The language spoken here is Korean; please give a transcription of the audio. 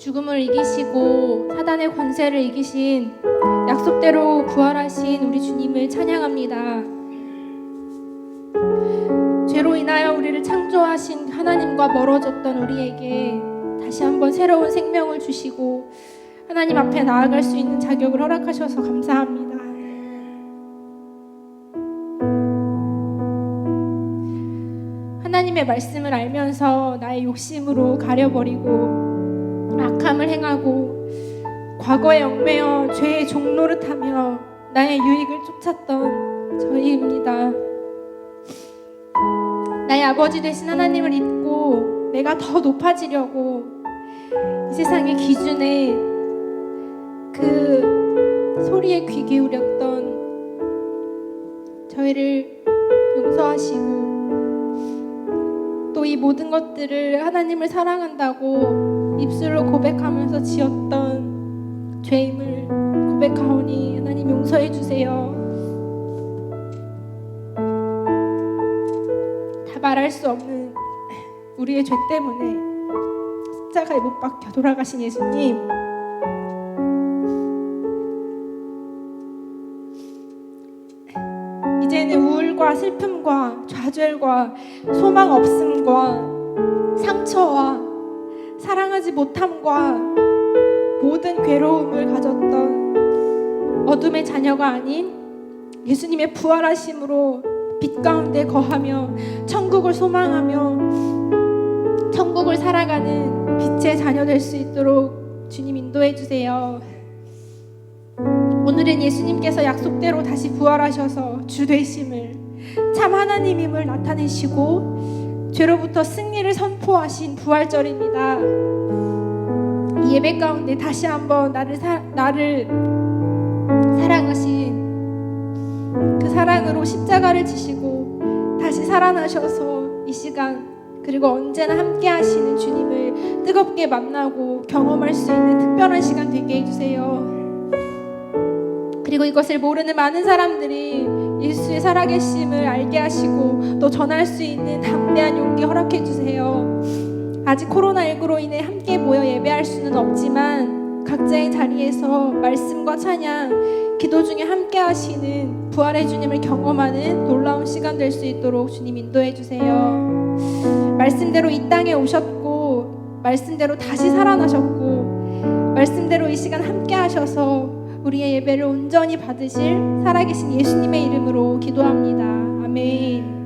죽음을 이기시고 사단의 권세를 이기신 약속대로 부활하신 우리 주님을 찬양합니다. 죄로 인하여 우리를 창조하신 하나님과 멀어졌던 우리에게 다시 한번 새로운 생명을 주시고 하나님 앞에 나아갈 수 있는 자격을 허락하셔서 감사합니다. 하나님의 말씀을 알면서 나의 욕심으로 가려버리고 악함을 행하고 과거에 얽매여 죄의 종노릇하며 나의 유익을 쫓았던 저희입니다. 나의 아버지 되신 하나님을 잊고 내가 더 높아지려고 이 세상의 기준에 그 소리에 귀 기울였던 저희를 용서하시고 또 이 모든 것들을 하나님을 사랑한다고 입술로 고백하면서 지었던 죄임을 고백하오니 하나님 용서해 주세요. 다 말할 수 없는 우리의 죄 때문에 십자가에 못 박혀 돌아가신 예수님. 이제는 우울과 슬픔과 좌절과 소망 없음과 상처와 사랑하지 못함과 모든 괴로움을 가졌던 어둠의 자녀가 아닌 예수님의 부활하심으로 빛 가운데 거하며 천국을 소망하며 천국을 살아가는 빛의 자녀 될 수 있도록 주님 인도해 주세요. 오늘은 예수님께서 약속대로 다시 부활하셔서 주 되심을 참 하나님임을 나타내시고 죄로부터 승리를 선포하신 부활절입니다. 이 예배 가운데 다시 한번 나를 사, 나를 사랑하신 그 사랑으로 십자가를 지시고 다시 살아나셔서 이 시간 그리고 언제나 함께 하시는 주님을 뜨겁게 만나고 경험할 수 있는 특별한 시간 되게 해주세요. 그리고 이것을 모르는 많은 사람들이 예수의 살아계심을 알게 하시고 또 전할 수 있는 담대한 용기 허락해 주세요. 아직 코로나19로 인해 함께 모여 예배할 수는 없지만 각자의 자리에서 말씀과 찬양, 기도 중에 함께 하시는 부활의 주님을 경험하는 놀라운 시간 될 수 있도록 주님 인도해 주세요. 말씀대로 이 땅에 오셨고 말씀대로 다시 살아나셨고 말씀대로 이 시간 함께 하셔서 우리의 예배를 온전히 받으실 살아계신 예수님의 이름으로 기도합니다. 아멘.